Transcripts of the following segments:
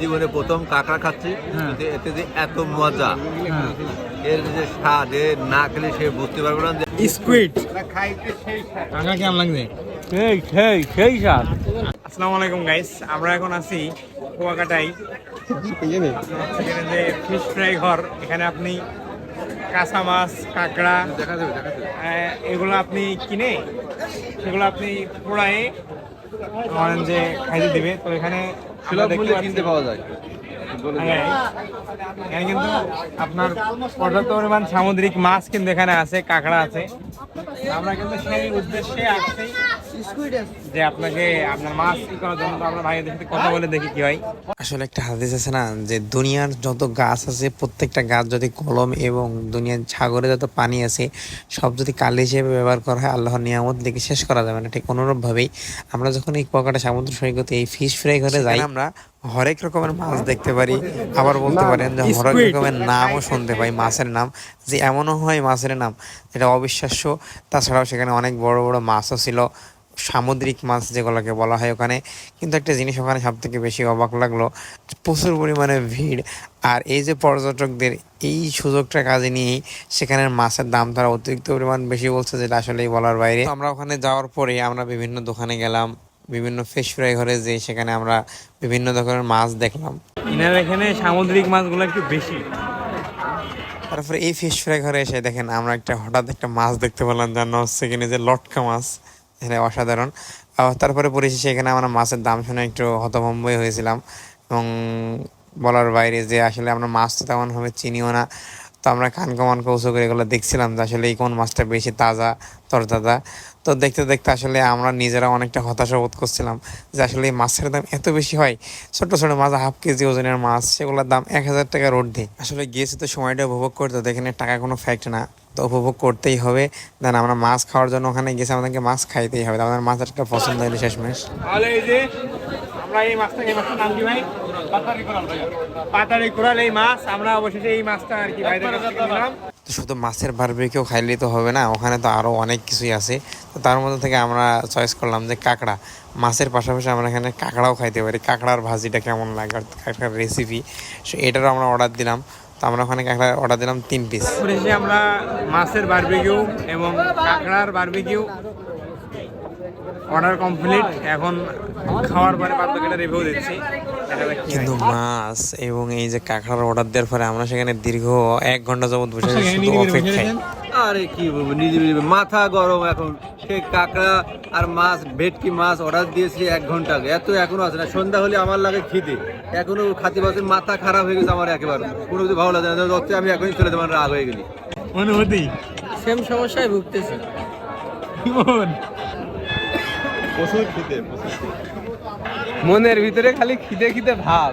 জীবনে প্রথম কাঁকড়া খাচ্ছি হ্যাঁ। কিন্তু এতে যে এত মজা হ্যাঁ। এর যে স্বাদ এ না খেলে সে বুঝতে পারবে না যে স্কুইড কাকা কেমন লাগছে? সেই সেই সেই স্বাদ। আসসালামু আলাইকুম গাইস আমরা এখন আছি কুয়াকাটাই এখানে যে ফিশ ফ্রাই ঘর এখানে আপনি কাঁচা মাছ কাঁকড়া এগুলো আপনি কিনে সেগুলো আপনি পোড়ায়ে যে খাইতে দিবে। তো এখানে সুলভ মূল্যে কিনতে পাওয়া যায়। এখানে কিন্তু আপনার পর্যাপ্ত পরিমাণ সামুদ্রিক মাছ কিন্তু এখানে আছে কাঁকড়া আছে। আমরা কিন্তু সেই উদ্দেশ্যে আসছি যে আপনাকে আপনার মাছ ই করার জন্য আমরা ভাইয়ের সাথে কথা বলে দেখি কি হয়। আসলে একটা হাদিস আছে না যে দুনিয়ার যত গাছ আছে প্রত্যেকটা গাছ যদি কলম এবং দুনিয়ার সাগরে যত পানি আছে সব যদি কাল হিসেবে ব্যবহার করা হয় আল্লাহর নিয়ামত দেখে শেষ করা যাবে না। ঠিক অনুরূপভাবেই আমরা যখন এই কুয়াকাটা সমুদ্র সৈকতে এই ফিশ ফ্রাই ঘরে যাই আমরা হরেক রকমের মাছ দেখতে পারি। আবার বলতে পারেন যে হরেক রকমের নামও শুনতে পাই মাছের নাম। যে এমনও হয় মাছের নাম যেটা অবিশ্বাস্য। তাছাড়াও সেখানে অনেক বড় বড় মাছও ছিল সামুদ্রিক মাছ যেগুলোকে বলা হয় ওখানে। কিন্তু একটা জিনিস ওখানে সব থেকে বেশি অবাক লাগল প্রচুর পরিমাণে ভিড়। আর এই যে পর্যটকদের এই সুযোগটা কাজে নিয়েই সেখানের মাছের দাম তারা অতিরিক্ত পরিমাণ বেশি বলছে যেটা আসলেই বলার বাইরে। আমরা ওখানে যাওয়ার পরে আমরা বিভিন্ন দোকানে গেলাম বিভিন্ন ফিশ ফ্রাই ঘরে যে সেখানে আমরা বিভিন্ন ধরনের মাছ দেখলাম। ইনার এখানে সামুদ্রিক মাছগুলো একটু বেশি। তারপরে এই ফিশ ফ্রাই ঘরে এসে দেখেন আমরা একটা হঠাৎ একটা মাছ দেখতে পেলাম যার নাম হচ্ছে কিনে যে লটকা মাছ। এখানে অসাধারণ। তারপরে পরিশেষে এখানে আমরা মাছের দাম শুনে একটু হতভম্বই হয়েছিলাম এবং বলার বাইরে যে আসলে আমরা মাছ তো তেমনভাবে চিনিও না। তো আমরা কানকো মানকো উঁচু করে এগুলো দেখছিলাম যে আসলে এই কোন মাছটা বেশি তাজা, তরতাজা। তো দেখতে দেখতে আসলে আমরা নিজেরা অনেকটা হতাশা বোধ করছিলাম যে আসলে এই মাছের দাম এত বেশি হয়। ছোট ছোট মাছ, হাফ কেজি ওজনের মাছ, সেগুলোর দাম এক হাজার টাকার ঊর্ধ্বে আসলে গিয়েছি তো সময়টা উপভোগ করতে এখানে টাকা কোনো ফ্যাক্ট না। তো উপভোগ করতেই হবে। দেন আমরা মাছ খাওয়ার জন্য ওখানে গেছি আমাদেরকে মাছ খাইতেই হবে। আমাদের মাছ একটা পছন্দ হলো শেষমেশ। আমরা এই নাম ভাই? পাতারি কোরাল এই মাছ আমরা অবশেষে এই মাছটা আর কি নিলাম। শুধু মাছের বারবিকিউ খাইলেই তো হবে না ওখানে তো আরও অনেক কিছুই আছে। তো তার মধ্যে থেকে আমরা চয়েস করলাম যে কাঁকড়া। মাছের পাশাপাশি আমরা এখানে কাঁকড়াও খাইতে পারি। কাঁকড়ার ভাজিটা কেমন লাগে আর কাঁকড়ার রেসিপি সো এটারও আমরা অর্ডার দিলাম। তো আমরা ওখানে কাঁকড়া অর্ডার দিলাম তিন পিস আমরা মাছের বারবিকিউ এবং কাঁকড়ার বারবিকিউ অর্ডার কমপ্লিট এখন খাওয়ার পরে বাদ বাকিটা রিভিউ দিচ্ছি। কিন্তু মাছ এবং এই যে কাঁকড়ার অর্ডার দেওয়ার পরে আমরা সেখানে দীর্ঘ এক ঘণ্টা যাবত বসে আচ্ছা, শুধু অপেক্ষায়। আরে কি বলব নিজে নিজে মাথা গরম এখন। সেই কাঁকড়া আর মাছ ভেটকি মাছ অর্ডার দিয়েছি এক ঘণ্টা আগে। এত এখনও আছে না। সন্ধ্যা হলে আমার লাগে খিদে। এখনও খাতে পাচ্ছে মাথা খারাপ হয়ে গেছে আমার একেবারে। কোনো কিছু ভালো লাগে না। যত আমি এখনই চলে যাব রাগ হয়ে গেলি। অনুভূতি? সেম সমস্যায় ভুগতেছি। প্রচুর খিদে মনের ভিতরে খালি খিদে খিদে ভাব।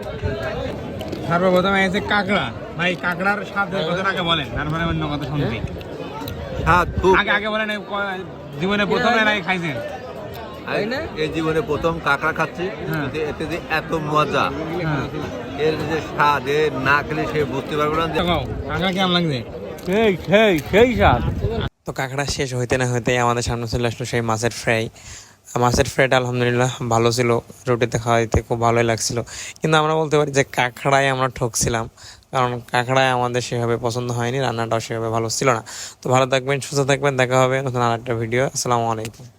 সর্বপ্রথমে এসে কাঁকড়া। ভাই কাঁকড়ার স্বাদ কথা আগে বলেন তারপরে অন্য কথা শুনবি হ্যাঁ খুব। আগে আগে বলেন জীবনে প্রথম এরাই খাইছেন? এই জীবনে প্রথম কাঁকড়া খাচ্ছি হ্যাঁ। এতে যে এত মজা হ্যাঁ। এর যে স্বাদ এ না খেলে সে বুঝতে পারবে না কাঁকড়া কেমন লাগছে? সেই সেই সেই স্বাদ। তো কাঁকড়া শেষ হইতে না হইতে আমাদের সামনে চলে আসলো সেই মাছের ফ্রাই। মাছের ফ্রাইটা আলহামদুলিল্লাহ ভালো ছিল রুটিতে খাওয়াইতে খুব ভালোই লাগছিল। কিন্তু আমরা বলতে পারি যে কাঁকড়ায় আমরা ঠকছিলাম, কারণ কাঁকড়ায় আমাদের সেভাবে পছন্দ হয়নি, রান্নাটাও সেভাবে ভালো ছিল না। তো ভালো থাকবেন, সুস্থ থাকবেন, দেখা হবে নতুন আর একটা ভিডিও আসসালামু আলাইকুম।